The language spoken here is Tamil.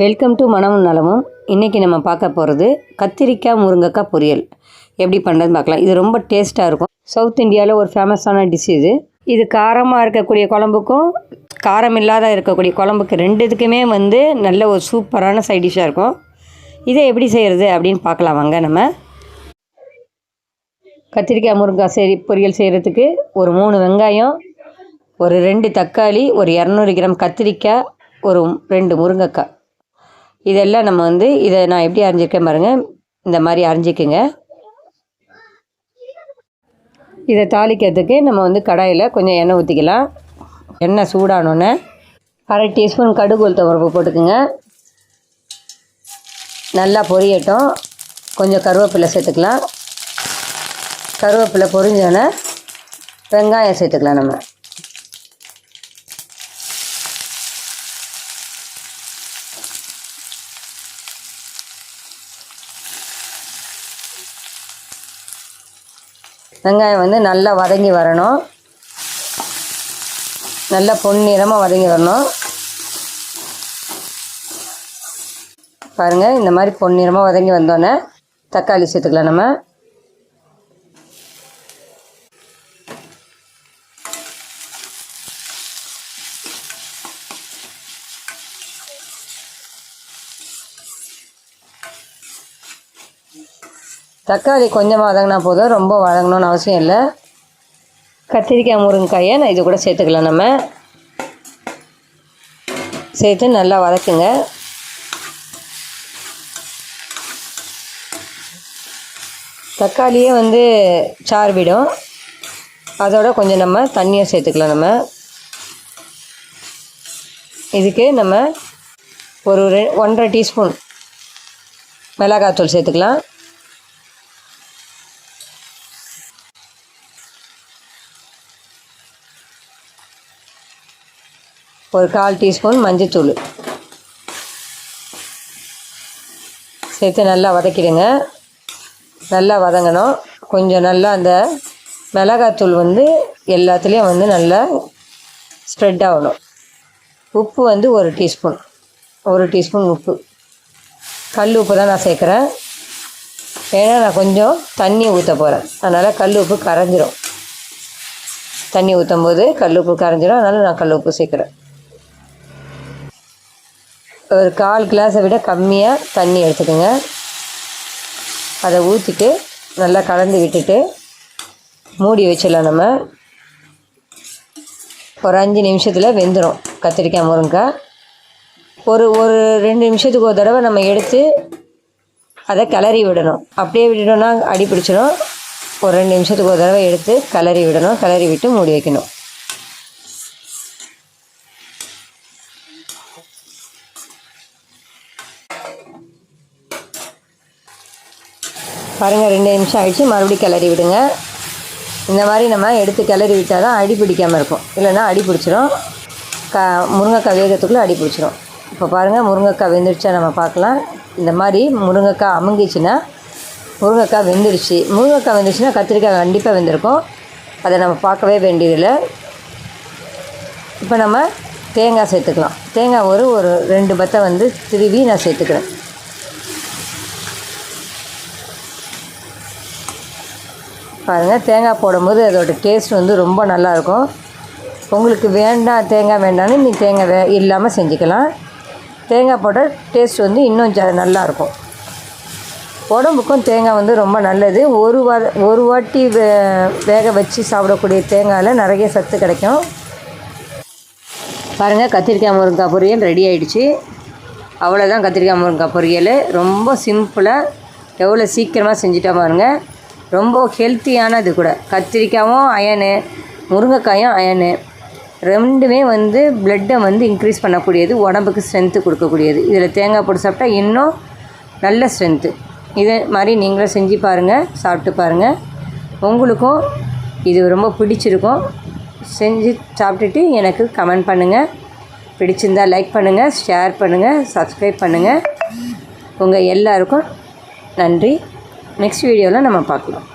வெல்கம் டு மனமும் நலமும். இன்றைக்கி நம்ம பார்க்க போகிறது கத்திரிக்காய் முருங்கைக்காய் பொரியல். எப்படி பண்ணுறதுன்னு பார்க்கலாம். இது ரொம்ப டேஸ்ட்டாக இருக்கும். சவுத் இந்தியாவில் ஒரு ஃபேமஸான டிஷ் இது. இது காரமாக இருக்கக்கூடிய குழம்புக்கும் காரம் இல்லாத இருக்கக்கூடிய குழம்புக்கு ரெண்டு இதுக்குமே வந்து நல்ல ஒரு சூப்பரான சைட் டிஷ்ஷாக இருக்கும். இதை எப்படி செய்கிறது அப்படின்னு பார்க்கலாம். வாங்க நம்ம. கத்திரிக்காய் முருங்காய் சரி பொரியல் செய்கிறதுக்கு ஒரு மூணு வெங்காயம் ஒரு ரெண்டு தக்காளி ஒரு இரநூறு கிராம் கத்திரிக்காய் ஒரு ரெண்டு முருங்கைக்காய். இதெல்லாம் நம்ம வந்து இதை நான் எப்படி அரைஞ்சிருக்கேன் பாருங்கள் இந்த மாதிரி அரைஞ்சிக்குங்க இதை தாளிக்கிறதுக்கு நம்ம வந்து கடாயில் கொஞ்சம் எண்ணெய் ஊற்றிக்கலாம் எண்ணெய் சூடானோன்னே அரை டீஸ்பூன் கடுகு உளுத்தம்பருப்பு போட்டுக்குங்க. நல்லா பொரியட்டும். கொஞ்சம் கருவேப்பிலை சேர்த்துக்கலாம். கருவேப்பிலை பொரிஞ்சோன்னே வெங்காயம் சேர்த்துக்கலாம் நம்ம. வெங்காயம் வந்து நல்லா வதங்கி வரணும். நல்லா பொன்னிறமாக வதங்கி வரணும். பாருங்கள் இந்த மாதிரி பொன்னிறமாக வதங்கி வந்தோடனே தக்காளி சேர்த்துக்கலாம் நம்ம. தக்காளி கொஞ்சமாக வதங்கினா போதும். ரொம்ப வதங்கணும்னு அவசியம் இல்லை. கத்திரிக்காய் முருங்கைக்காயை நான் இது கூட சேர்த்துக்கலாம் நம்ம. சேர்த்து நல்லா வதக்குங்க. தக்காளியே வந்து சார் விடும் அதோட கொஞ்சம் நம்ம தண்ணியை சேர்த்துக்கலாம் நம்ம. இதுக்கு நம்ம ஒரு ரெ ஒன்றரை டீஸ்பூன் மிளகாத்தூள் சேர்த்துக்கலாம். ஒரு கால் டீஸ்பூன் மஞ்சத்தூள். சேர்த்து நல்லா வதக்கிடுங்க. நல்லா வதங்கணும். கொஞ்சம் நல்லா அந்த மிளகாத்தூள் வந்து எல்லாத்துலேயும் வந்து நல்லா ஸ்ப்ரெட் ஆகணும். உப்பு வந்து ஒரு டீஸ்பூன். ஒரு டீஸ்பூன் உப்பு. கல் உப்பு தான் நான் சேர்க்குறேன். ஏன்னா நான் கொஞ்சம் தண்ணி ஊற்ற போகிறேன் அதனால் கல் உப்பு கரைஞ்சிரும். தண்ணி ஊற்றும் போது கல் உப்பு கரைஞ்சிரும். அதனால் நான் கல் உப்பு சேர்க்குறேன். ஒரு கால் கிளாஸை விட கம்மியாக தண்ணி எடுத்துக்கோங்க. அதை ஊற்றிட்டு நல்லா கலந்து விட்டுட்டு மூடி வச்சிடலாம் நம்ம. ஒரு அஞ்சு நிமிஷத்தில் வெந்துடும் கத்திரிக்காய் முருங்கைக்காய். ஒரு ஒரு ரெண்டு நிமிஷத்துக்கு ஒரு தடவை நம்ம எடுத்து அதை கிளறி விடணும். அப்படியே விட்டுட்டோம்னா அடி பிடிச்சிடும் ஒரு ரெண்டு நிமிஷத்துக்கு ஒரு தடவை எடுத்து கிளறி விடணும். கிளறி விட்டு மூடி வைக்கணும். பாருங்கள் ரெண்டு நிமிஷம் ஆகிடுச்சு மறுபடியும் கிளறி விடுங்க. இந்த மாதிரி நம்ம எடுத்து கிளறி விட்டால் தான் அடி பிடிக்காமல் இருக்கும். இல்லைன்னா அடி பிடிச்சிரும். க முருங்கைக்காய் வேகத்துக்குள்ளே அடி பிடிச்சிரும். இப்போ பாருங்கள் முருங்கைக்காய் வெந்துடுச்சா நம்ம பார்க்கலாம். இந்த மாதிரி முருங்கைக்காய் அமுங்கிச்சுன்னா முருங்கைக்காய் வெந்துடுச்சு முருங்கைக்காய் வெந்துச்சுன்னா கத்திரிக்காய் கண்டிப்பாக வெந்திருக்கும். அதை நம்ம பார்க்கவே வேண்டியதில்லை. இப்போ நம்ம தேங்காய் சேர்த்துக்கலாம். தேங்காய் ஒரு ஒரு ரெண்டு பத்தை வந்து திருவி நான் சேர்த்துக்கிறேன். பாருங்கள் தேங்காய் போடும்போது அதோடய டேஸ்ட் வந்து ரொம்ப நல்லாயிருக்கும். உங்களுக்கு வேண்டாம் தேங்காய் வேண்டாம்னு நீ தேங்காய் வே இல்லாமல் செஞ்சுக்கலாம். தேங்காய் போட்ட டேஸ்ட் வந்து இன்னும் ஜ நல்லாயிருக்கும். உடம்புக்கும் தேங்காய் வந்து ரொம்ப நல்லது. ஒரு வா ஒரு வாட்டி வே வேக வச்சு சாப்பிடக்கூடிய தேங்காயில் நிறைய சத்து கிடைக்கும். பாருங்கள் கத்திரிக்காய் முருங்காய் பொரியல் ரெடி ஆகிடுச்சு அவ்வளோதான் கத்திரிக்காய் முருங்காய் பொரியல். ரொம்ப சிம்பிளாக எவ்வளோ சீக்கிரமாக செஞ்சுட்டா பாருங்கள் ரொம்ப ஹெல்த்தியானது கூட. கத்திரிக்காயும் அயனு முருங்கைக்காயும் அயனு. ரெண்டுமே வந்து பிளட்டை வந்து இன்க்ரீஸ் பண்ணக்கூடியது உடம்புக்கு ஸ்ட்ரென்த்து கொடுக்கக்கூடியது. இதில் தேங்காய் போட்டு சாப்பிட்டா இன்னும் நல்ல ஸ்ட்ரென்த்து இதே மாதிரி நீங்களும் செஞ்சு பாருங்கள் சாப்பிட்டு பாருங்கள் உங்களுக்கும் இது ரொம்ப பிடிச்சிருக்கும். செஞ்சு சாப்பிட்டுட்டு எனக்கு கமெண்ட் பண்ணுங்கள் பிடிச்சிருந்தால் லைக் பண்ணுங்கள் ஷேர் பண்ணுங்கள் சப்ஸ்கிரைப் பண்ணுங்கள் உங்கள் எல்லாருக்கும் நன்றி. நெக்ஸ்ட் வீடியோவில் நம்ம பார்க்கலாம்.